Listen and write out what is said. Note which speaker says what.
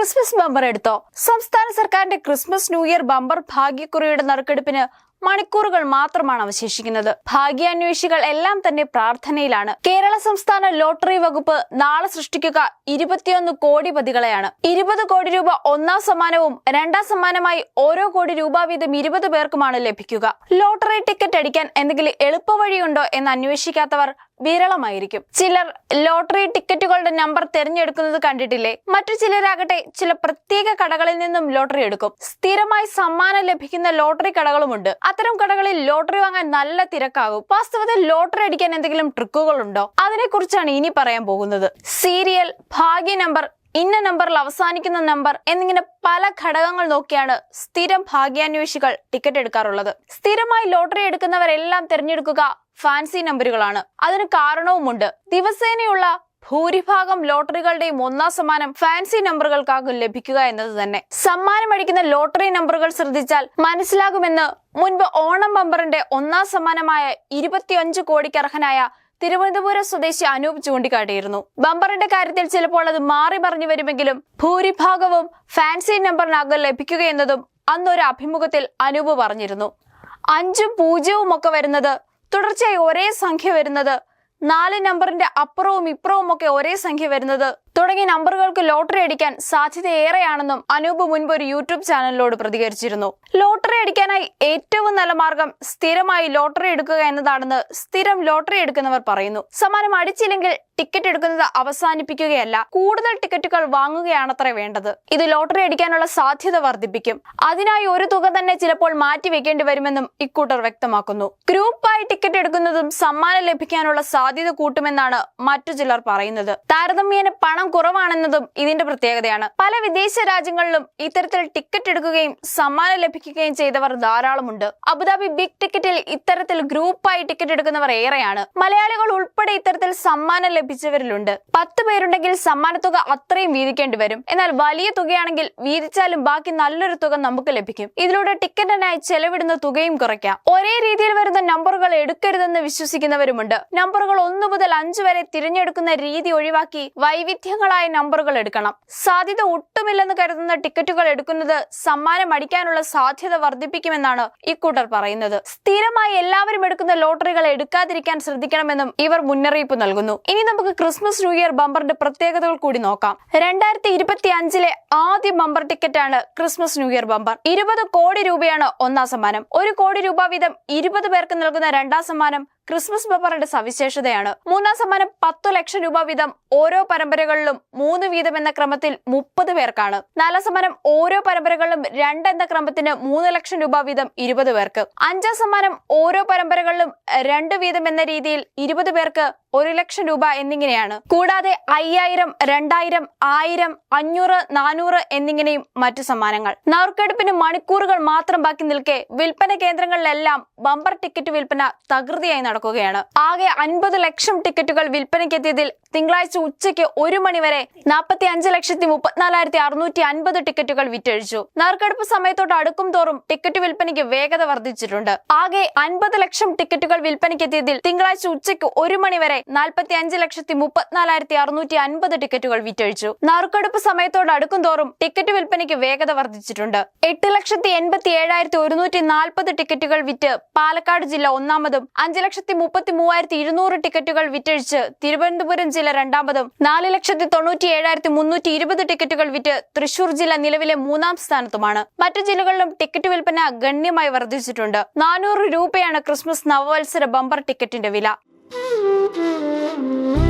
Speaker 1: Christmas bumper എടുത്തോ? സംസ്ഥാന സർക്കാരിന്റെ ക്രിസ്മസ് ന്യൂ ഇയർ ബമ്പർ ഭാഗ്യക്കുറിയുടെ നറുക്കെടുപ്പിന് മണിക്കൂറുകൾ മാത്രമാണ് അവശേഷിക്കുന്നത്. ഭാഗ്യാന്വേഷികൾ എല്ലാം തന്നെ പ്രാർത്ഥനയിലാണ്. കേരള സംസ്ഥാന ലോട്ടറി വകുപ്പ് നാളെ സൃഷ്ടിക്കുക ഇരുപത്തിയൊന്ന് കോടിപതികളെയാണ് ഇരുപത് കോടി രൂപ ഒന്നാം സമ്മാനവും രണ്ടാം സമ്മാനമായി ഓരോ കോടി രൂപ വീതം ഇരുപത് പേർക്കുമാണ് ലഭിക്കുക. ലോട്ടറി ടിക്കറ്റ് അടിക്കാൻ എന്തെങ്കിലും എളുപ്പവഴിയുണ്ടോ എന്ന് അന്വേഷിക്കാത്തവർ വിരളമായിരിക്കും. ചിലർ ലോട്ടറി ടിക്കറ്റുകളുടെ നമ്പർ തിരഞ്ഞെടുക്കുന്നത് കണ്ടിട്ടില്ലേ? മറ്റു ചിലരാകട്ടെ ചില പ്രത്യേക കടകളിൽ നിന്നും ലോട്ടറി എടുക്കും. സ്ഥിരമായി സമ്മാനം ലഭിക്കുന്ന ലോട്ടറി കടകളുമുണ്ട്. അത്തരം കടകളിൽ ലോട്ടറി വാങ്ങാൻ നല്ല തിരക്കാകും. വാസ്തവത്തിൽ ലോട്ടറി അടിക്കാൻ എന്തെങ്കിലും ട്രിക്കുകൾ ഉണ്ടോ അതിനെക്കുറിച്ചാണ് ഇനി പറയാൻ പോകുന്നത്. സീരിയൽ ഭാഗ്യ നമ്പർ ഇന്ന നമ്പറിൽ അവസാനിക്കുന്ന നമ്പർ എന്നിങ്ങനെ പല ഘടകങ്ങൾ നോക്കിയാണ് സ്ഥിരം ഭാഗ്യാന്വേഷികൾ ടിക്കറ്റ് എടുക്കാറുള്ളത്. സ്ഥിരമായി ലോട്ടറി എടുക്കുന്നവരെല്ലാം തിരഞ്ഞെടുക്കുക ഫാൻസി നമ്പറുകളാണ് അതിന് കാരണവുമുണ്ട്. ദിവസേനയുള്ള ഭൂരിഭാഗം ലോട്ടറികളുടെയും ഒന്നാം സമ്മാനം ഫാൻസി നമ്പറുകൾക്കാകും ലഭിക്കുക എന്നത് തന്നെ. സമ്മാനം അടിക്കുന്ന ലോട്ടറി നമ്പറുകൾ ശ്രദ്ധിച്ചാൽ മനസ്സിലാകുമെന്ന് മുൻപ് ഓണം ബമ്പറിന്റെ ഒന്നാം സമ്മാനമായ ഇരുപത്തിയഞ്ച് കോടിക്ക് അർഹനായ തിരുവനന്തപുരം സ്വദേശി അനൂപ് ചൂണ്ടിക്കാട്ടിയിരുന്നു. ബമ്പറിന്റെ കാര്യത്തിൽ ചിലപ്പോൾ അത് മാറി മറിഞ്ഞു വരുമെങ്കിലും ഭൂരിഭാഗവും ഫാൻസി നമ്പറിനകം ലഭിക്കുകയെന്നതും അന്നൊരു അഭിമുഖത്തിൽ അനൂപ് പറഞ്ഞിരുന്നു. അഞ്ചും പൂജ്യവും ഒക്കെ വരുന്നത് തുടർച്ചയായി ഒരേ സംഖ്യ വരുന്നത് നാല് നമ്പറിന്റെ അപ്പുറവും ഇപ്പുറവും ഒക്കെ ഒരേ സംഖ്യ വരുന്നത് തുടങ്ങിയ നമ്പറുകൾക്ക് ലോട്ടറി അടിക്കാൻ സാധ്യത ഏറെയാണെന്നും അനൂപ് മുൻപ് ഒരു യൂട്യൂബ് ചാനലിനോട് പ്രതികരിച്ചിരുന്നു. ലോട്ടറി അടിക്കാനായി ഏറ്റവും നല്ല മാർഗം സ്ഥിരമായി ലോട്ടറി എടുക്കുക എന്നതാണെന്ന് സ്ഥിരം ലോട്ടറി എടുക്കുന്നവർ പറയുന്നു. സമ്മാനം അടിച്ചില്ലെങ്കിൽ ടിക്കറ്റ് എടുക്കുന്നത് അവസാനിപ്പിക്കുകയല്ല കൂടുതൽ ടിക്കറ്റുകൾ വാങ്ങുകയാണത്രേ വേണ്ടത്. ഇത് ലോട്ടറി അടിക്കാനുള്ള സാധ്യത വർദ്ധിപ്പിക്കും. അതിനായി ഒരു തുക തന്നെ ചിലപ്പോൾ മാറ്റിവെക്കേണ്ടി വരുമെന്നും ഇക്കൂട്ടർ വ്യക്തമാക്കുന്നു. ഗ്രൂപ്പായി ടിക്കറ്റ് എടുക്കുന്നതും സമ്മാനം ലഭിക്കാനുള്ള സാധ്യത കൂട്ടുമെന്നാണ് മറ്റു ചിലർ പറയുന്നത്. താരതമ്യേന പണം കുറവാണെന്നതും ഇതിന്റെ പ്രത്യേകതയാണ്. പല വിദേശ രാജ്യങ്ങളിലും ഇത്തരത്തിൽ ടിക്കറ്റ് എടുക്കുകയും സമ്മാനം ലഭിക്കുകയും ചെയ്തവർ ധാരാളമുണ്ട്. അബുദാബി ബിഗ് ടിക്കറ്റിൽ ഇത്തരത്തിൽ ഗ്രൂപ്പായി ടിക്കറ്റ് എടുക്കുന്നവർ ഏറെയാണ്. മലയാളികൾ ഉൾപ്പെടെ ഇത്തരത്തിൽ സമ്മാനം ലഭിച്ചവരിലുണ്ട്. പത്ത് പേരുണ്ടെങ്കിൽ സമ്മാനത്തുക അത്രയും വീതിക്കേണ്ടി വരും. എന്നാൽ വലിയ തുകയാണെങ്കിൽ വീതിച്ചാലും ബാക്കി നല്ലൊരു തുക നമുക്ക് ലഭിക്കും. ഇതിലൂടെ ടിക്കറ്റിനായി ചെലവിടുന്ന തുകയും കുറയ്ക്കാം. ഒരേ രീതിയിൽ വരുന്ന നമ്പറുകൾ എടുക്കരുതെന്ന് വിശ്വസിക്കുന്നവരുമുണ്ട്. നമ്പറുകൾ ഒന്നു മുതൽ അഞ്ച് വരെ തിരഞ്ഞെടുക്കുന്ന രീതി ഒഴിവാക്കി വൈവിധ്യങ്ങളായ നമ്പറുകൾ എടുക്കണം. സാധ്യത ഒട്ടുമില്ലെന്ന് കരുതുന്ന ടിക്കറ്റുകൾ എടുക്കുന്നത് സമ്മാനം അടിക്കാനുള്ള സാധ്യത വർദ്ധിപ്പിക്കുമെന്നാണ് ഇക്കൂട്ടർ പറയുന്നത്. സ്ഥിരമായി എല്ലാവരും എടുക്കുന്ന ലോട്ടറികൾ എടുക്കാതിരിക്കാൻ ശ്രദ്ധിക്കണമെന്നും ഇവർ മുന്നറിയിപ്പ് നൽകുന്നു. ഇനി നമുക്ക് ക്രിസ്മസ് ന്യൂ ഇയർ ബമ്പറിന്റെ പ്രത്യേകതകൾ കൂടി നോക്കാം. രണ്ടായിരത്തി ഇരുപത്തി അഞ്ചിലെ ആദ്യ ബമ്പർ ടിക്കറ്റാണ് ക്രിസ്മസ് ന്യൂ ഇയർ ബമ്പർ. ഇരുപത് കോടി രൂപയാണ് ഒന്നാം സമ്മാനം. ഒരു കോടി രൂപ വീതം ഇരുപത് പേർക്ക് നൽകുന്ന രണ്ടാം സമ്മാനം ക്രിസ്മസ് ബബറിന്റെ സവിശേഷതയാണ്. മൂന്നാം സമ്മാനം പത്തു ലക്ഷം രൂപ വീതം ഓരോ പരമ്പരകളിലും മൂന്ന് വീതം എന്ന ക്രമത്തിൽ മുപ്പത് പേർക്കാണ്. നാലാം സമ്മാനം ഓരോ പരമ്പരകളിലും രണ്ട് എന്ന ക്രമത്തിന് മൂന്ന് ലക്ഷം രൂപ വീതം ഇരുപത് പേർക്ക്. അഞ്ചാം സമ്മാനം ഓരോ പരമ്പരകളിലും രണ്ട് വീതം എന്ന രീതിയിൽ ഇരുപത് പേർക്ക് ഒരു ലക്ഷം രൂപ എന്നിങ്ങനെയാണ്. കൂടാതെ അയ്യായിരം രണ്ടായിരം ആയിരം അഞ്ഞൂറ് നാനൂറ് എന്നിങ്ങനെയും മറ്റു സമ്മാനങ്ങൾ. നറുക്കെടുപ്പിന് മണിക്കൂറുകൾ മാത്രം ബാക്കി നിൽക്കെ വിൽപ്പന കേന്ദ്രങ്ങളിലെല്ലാം ബമ്പർ ടിക്കറ്റ് വിൽപ്പന തകൃതിയായി നടക്കുകയാണ്. ആകെ അൻപത് ലക്ഷം ടിക്കറ്റുകൾ വിൽപ്പനയ്ക്കെത്തിയതിൽ തിങ്കളാഴ്ച ഉച്ചയ്ക്ക് ഒരു മണിവരെ നാൽപ്പത്തി അഞ്ച് ലക്ഷത്തി മുപ്പത്തിനാലായിരത്തി അറുന്നൂറ്റി അൻപത് ടിക്കറ്റുകൾ വിറ്റഴിച്ചു. നറുക്കെടുപ്പ് സമയത്തോട് അടുക്കും തോറും ടിക്കറ്റ് വിൽപ്പനയ്ക്ക് വേഗത വർദ്ധിച്ചിട്ടുണ്ട്. ആകെ അൻപത് ലക്ഷം ടിക്കറ്റുകൾ വിൽപ്പനയ്ക്കെത്തിയതിൽ തിങ്കളാഴ്ച ഉച്ചയ്ക്ക് ഒരു മണിവരെ നാൽപ്പത്തി അഞ്ച് ലക്ഷത്തി മുപ്പത്തിനാലായിരത്തി അറുന്നൂറ്റി അൻപത് ടിക്കറ്റുകൾ വിറ്റഴിച്ചു. നറുക്കെടുപ്പ് സമയത്തോട് അടുക്കും തോറും ടിക്കറ്റ് വിൽപ്പനയ്ക്ക് വേഗത വർദ്ധിച്ചിട്ടുണ്ട്. എട്ട് ലക്ഷത്തി എൺപത്തി ഏഴായിരത്തി ഒരുന്നൂറ്റി നാൽപ്പത് ടിക്കറ്റുകൾ വിറ്റ് പാലക്കാട് ജില്ല ഒന്നാമതും അഞ്ച് ലക്ഷത്തി മുപ്പത്തി മൂവായിരത്തി ഇരുന്നൂറ് ടിക്കറ്റുകൾ വിറ്റഴിച്ച് തിരുവനന്തപുരം ജില്ല രണ്ടാമതും നാല് ലക്ഷത്തി തൊണ്ണൂറ്റി ഏഴായിരത്തി മുന്നൂറ്റി ഇരുപത് ടിക്കറ്റുകൾ വിറ്റ് തൃശൂർ ജില്ല നിലവിലെ മൂന്നാം സ്ഥാനത്തുമാണ്. മറ്റു ജില്ലകളിലും ടിക്കറ്റ് വിൽപ്പന ഗണ്യമായി വർദ്ധിച്ചിട്ടുണ്ട്. നാനൂറ് രൂപയാണ് ക്രിസ്മസ് നവവത്സര ബമ്പർ ടിക്കറ്റിന്റെ വില. Thank you.